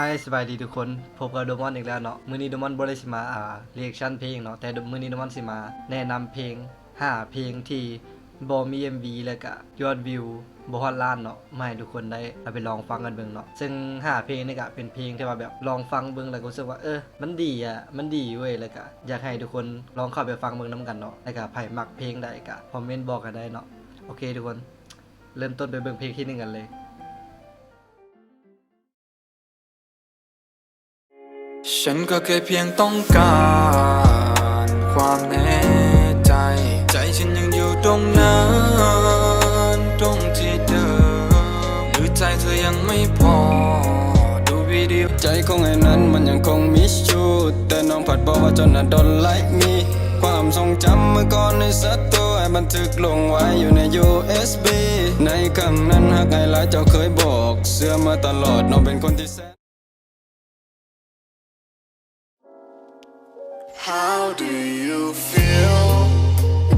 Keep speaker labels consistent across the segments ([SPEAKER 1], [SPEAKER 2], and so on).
[SPEAKER 1] Hi สบายดีทุกคนพบกับโดมอนอีกแล้วเนาะมือนี้โดมอนบ่ได้สิมาอ่าเรียกชั่นเพลงเนาะแต่มือนี้โดมอนสิมา แนะนำเพลง5เพลงที่บ่มี MV แล้วก็ยอดวิวบ่ฮอดล้านเนาะมาให้ทุกคนได้เอาไปลองฟังกันเบิ่งเนาะซึ่ง5เพลงนี่ก็เป็นเพลงที่ว่าแบบลองฟังเบิ่งแล้วก็รู้สึกว่าเออมันดีอะมันดีเว้ยแล้วก็อยากให้ทุกคนลองเข้าไปฟังเบิ่งนํกันเนาะแล้วก็ไผมักเพลงใดก็คอมเมนต์บอกกันได้เนาะโอเคทุกคน เริ่มต้นไปเบิ่งเพลงที่หนึ่งกันเลย
[SPEAKER 2] ฉันก็แค่เพียงต้องการ ความแน่ใจ ใจฉันยังอยู่ตรงนั้นตรงที่เดิมหรือใจเธอยังไม่พอ ดูวิดีโอใจของไอ้นั้นมันยังคงมิสชูแต่น้องผัดบอกว่าจนน่ะ don't like me ความทรงจำเมื่อก่อนในสัตตัวให้บันทึกลงไว้อยู่ใน USB ในครั้งนั้นหากไงหลายเจ้าเคยบอก เสื้อมาตลอดน้องเป็นคนที่แสน
[SPEAKER 3] How do you feel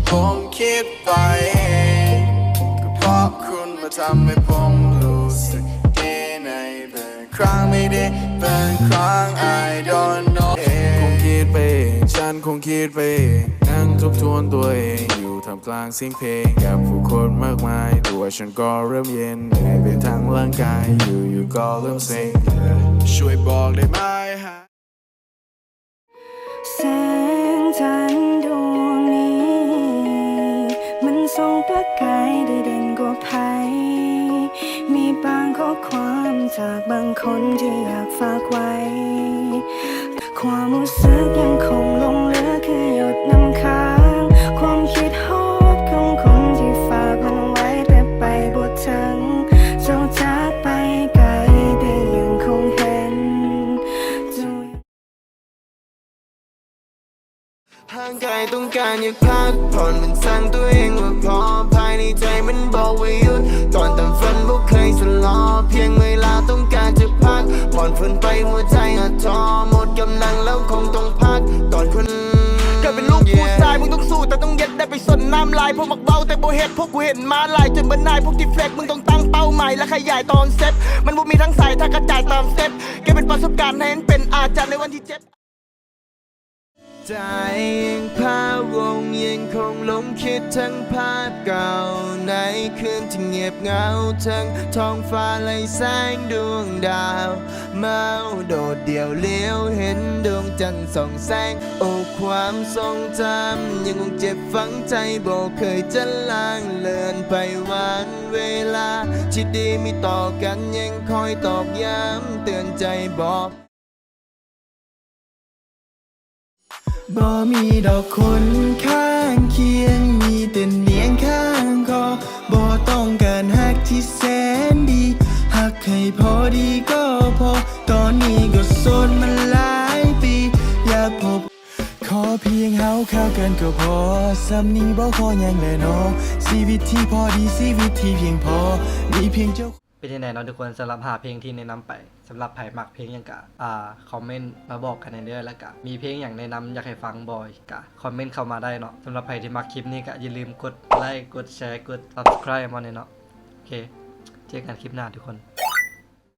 [SPEAKER 3] ผมคิดไปเองก็เพราะคุณมาทำให้ผมรู้สึกดีในบางครั้งไม่ได้บางครั้ง I don't know คงคิดไปเองฉันคงคิดไปเองนั่งทบทวนตัวเองอยู่ทำกลางเสียงเพลงกับผู้คนมากมายตัวฉันก็เริ่มเย็นเหนื่อยไปทั้งร่างกายอยู่อยู่ก็เริ่มเซ็งช่วยบอกได้ไหม
[SPEAKER 4] ทรงประกายได้เด่นกว่าภัย มีบางข้อความจากบางคนที่อยากฝากไว้ กาย
[SPEAKER 3] ต้องการอยากพักผ่อนมันสั่งตัวเองว่าพอภายในใจมันบอกว่าหยุดตอนแต่ฝันบ่เคยสลอเพียงเวลาต้องการจะพักผ่อนฝืนไปหัวใจอาจท้อหมดกำลังแล้วคงต้องพักตอนคน
[SPEAKER 5] เกิดเป็นลูกผู้ชายมึงต้องสู้แต่ต้องเย็ดได้ไปสนน้ำลายพวกมักเบาแต่โบเฮ็ดพวกกูเห็นมาลายจนบรรนายพวกที่เฟกมึงต้องตั้งเป้าหมายและขยายตอนเซ็ตมันบ่มีทั้งสายถ้ากระจายตามเซ็ตแกเป็นประสบการณ์ให้เห็นเป็นอาจารย์ในวันที่เจ็บ ใจยังพาวงยังคงหลงคิดทั้งภาพเก่าในคืนที่เงียบเหงาทั้งท้องฟ้าไหลแสงดวงดาวเมาโดดเดี่ยวเลี้ยวเห็นดวงจันทร์ส่องแสง โอ้ความทรงจำยังคงเจ็บฝังใจบอกเคยจะลางเลือนไปวันเวลาที่ดีมีต่อกันยังคอยตอกย้ำเตือนใจบอก
[SPEAKER 6] บ่มีดอกคนข้างเคียง มีแต่เนียงข้างคอบ่ต้องการหักที่แสนดี หักให้พอดีก็พอ ตอนนี้ก็โสดมาหลายปี อยากพบ ขอเพียงเฮาเข้ากันก็พอสำนี้บ่ขอหยังแลเนาะชีวิตที่พอดีชีวิตที่เพียงพอ มีเพียงเจ้า
[SPEAKER 1] เป็นยังไงเนาะทุกคนสำหรับหาเพลงที่แนะนำไปสำหรับไผ่มักเพลงยังกะอ่าคอมเมนต์มาบอกกันในเด้อแล้วกะมีเพลงอย่างแนะนำอยากให้ฟังบ่อยกะคอมเมนต์เข้ามาได้เนาะสำหรับไผ่ที่มักคลิปนี้กะอย่าลืมกดไลค์กดแชร์กด subscribe มาเนี่ยเนาะโอเคเจอกันคลิปหน้าทุกคน